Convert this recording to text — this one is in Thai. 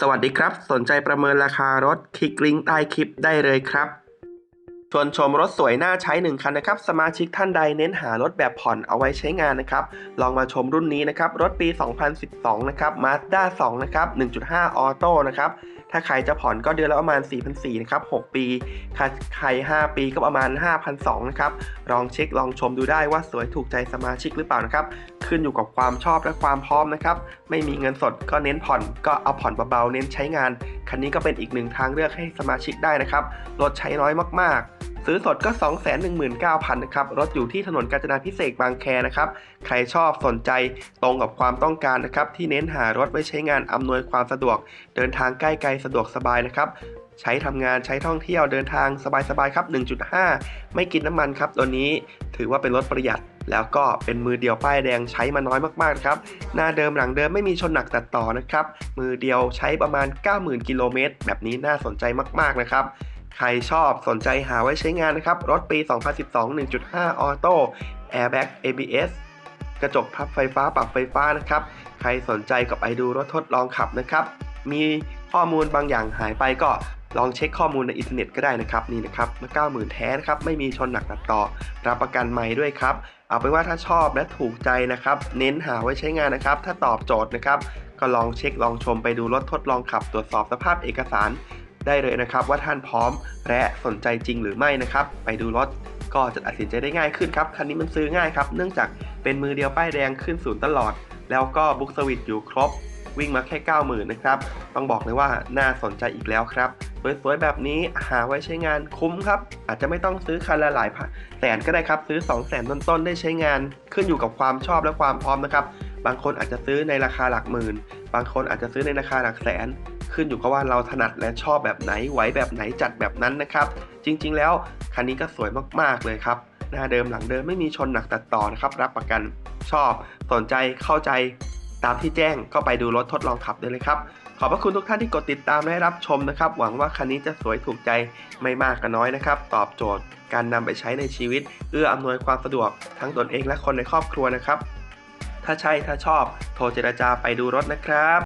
สวัสดีครับ สนใจประเมินราคารถคลิกลิงก์ใต้คลิปได้เลยครับ ชวนชมรถสวยน่าใช้1คันนะครับ สมาชิกท่านใดเน้นหารถแบบผ่อนเอาไว้ใช้งานนะครับ ลองมาชมรุ่นนี้นะครับ รถปี 2012 นะครับ Mazda 2 นะครับ 1.5 ออโต้นะครับ ถ้าใครจะผ่อนก็เดือนละประมาณ 4,400 นะครับ 6 ปี ใคร 5 ปีก็ประมาณ 5,200 นะครับ ลองเช็คลองชมดูได้ว่าสวยถูกใจสมาชิกหรือเปล่านะครับ ขึ้นอยู่กับความชอบและความพร้อมนะครับ ไม่มีเงินสดก็เน้นผ่อน ก็เอาผ่อนเบาๆเน้นใช้งาน คันนี้ก็เป็นอีกหนึ่งทางเลือกให้สมาชิกได้นะครับ รถใช้น้อยมากๆ ซื้อสดก็ 219,000นะครับ รถอยู่ที่ถนนกาญจนาพิเศษบางแคนะครับ ใครชอบสนใจตรงกับความต้องการนะครับ ที่เน้นหารถไว้ใช้งานอำนวยความสะดวก เดินทางใกล้ไกลสะดวกสบายนะครับ ใช้ทำงานใช้ท่องเที่ยวเดินทางสบายๆครับ 1.5 ไม่กินน้ำมันครับ ตัวนี้ถือว่าเป็นรถประหยัด แล้วก็เป็นมือเดียวป้ายแดงใช้มาน้อยมากๆครับ หน้าเดิมหลังเดิมไม่มีชนหนักตัดต่อนะครับ มือเดียวใช้ประมาณ 90,000 กิโลเมตร แบบนี้น่าสนใจมากๆนะครับใครชอบสนใจหาไว้ใช้งานนะครับ รถปี 2012 1.5 ออโต้ Airbag ABS กระจกพับไฟฟ้าปรับไฟฟ้านะครับ ใครสนใจก็ไปดูรถทดลองขับนะครับ มีข้อมูลบางอย่างหายไปก็ ลองเช็คข้อมูลในอินเทอร์เน็ตก็ได้นะครับนี่นะครับมา 90,000 แท้นะครับไม่มีชนหนักตัดต่อ รับประกันใหม่ด้วยครับ เอาเป็นว่าถ้าชอบและถูกใจนะครับ เน้นหาไว้ใช้งานนะครับ ถ้าตอบโจทย์นะครับ ก็ลองเช็คลองชมไปดูรถทดลองขับ ตรวจสอบสภาพเอกสารได้เลยนะครับ ว่าท่านพร้อมและสนใจจริงหรือไม่นะครับ ไปดูรถก็จะตัดสินใจได้ง่ายขึ้นครับคันนี้มันซื้อง่ายครับ เนื่องจากเป็นมือเดียวป้ายแดงขึ้นศูนย์ตลอด แล้วก็บุ๊กสวิตอยู่ครบ วิ่งมาแค่ 90,000นะครับ ต้องบอกเลยว่าน่าสนใจอีกแล้วครับ สวยๆ แบบนี้หาไว้ใช้งานคุ้มครับ อาจจะไม่ต้องซื้อคันละหลายพันแสนก็ได้ครับ ซื้อ 2 0 0แสนต้นๆ ได้ใช้งาน ขึ้นอยู่กับความชอบและความพร้อมนะครับ บางคนอาจจะซื้อในราคาหลักหมื่น บางคนอาจจะซื้อในราคาหลักแสน ขึ้นอยู่กับว่าเราถนัดและชอบแบบไหน ไหวแบบไหนจัดแบบนั้นนะครับ จริงๆ แล้วคันนี้ก็สวยมากๆ เลยครับหน้าเดิมหลังเดิมไม่มีชนหนักตัดต่อนะครับรับประกันชอบสนใจเข้าใจ ตามที่แจ้งก็ไปดูรถทดลองขับได้เลยครับ ขอบพระคุณทุกท่านที่กดติดตามและรับชมนะครับ หวังว่าคันนี้จะสวยถูกใจไม่มากก็น้อยนะครับ ตอบโจทย์การนำไปใช้ในชีวิต เอื้ออำนวยความสะดวกทั้งตนเองและคนในครอบครัวนะครับ ถ้าใช่ถ้าชอบ โทรเจรจาไปดูรถนะครับ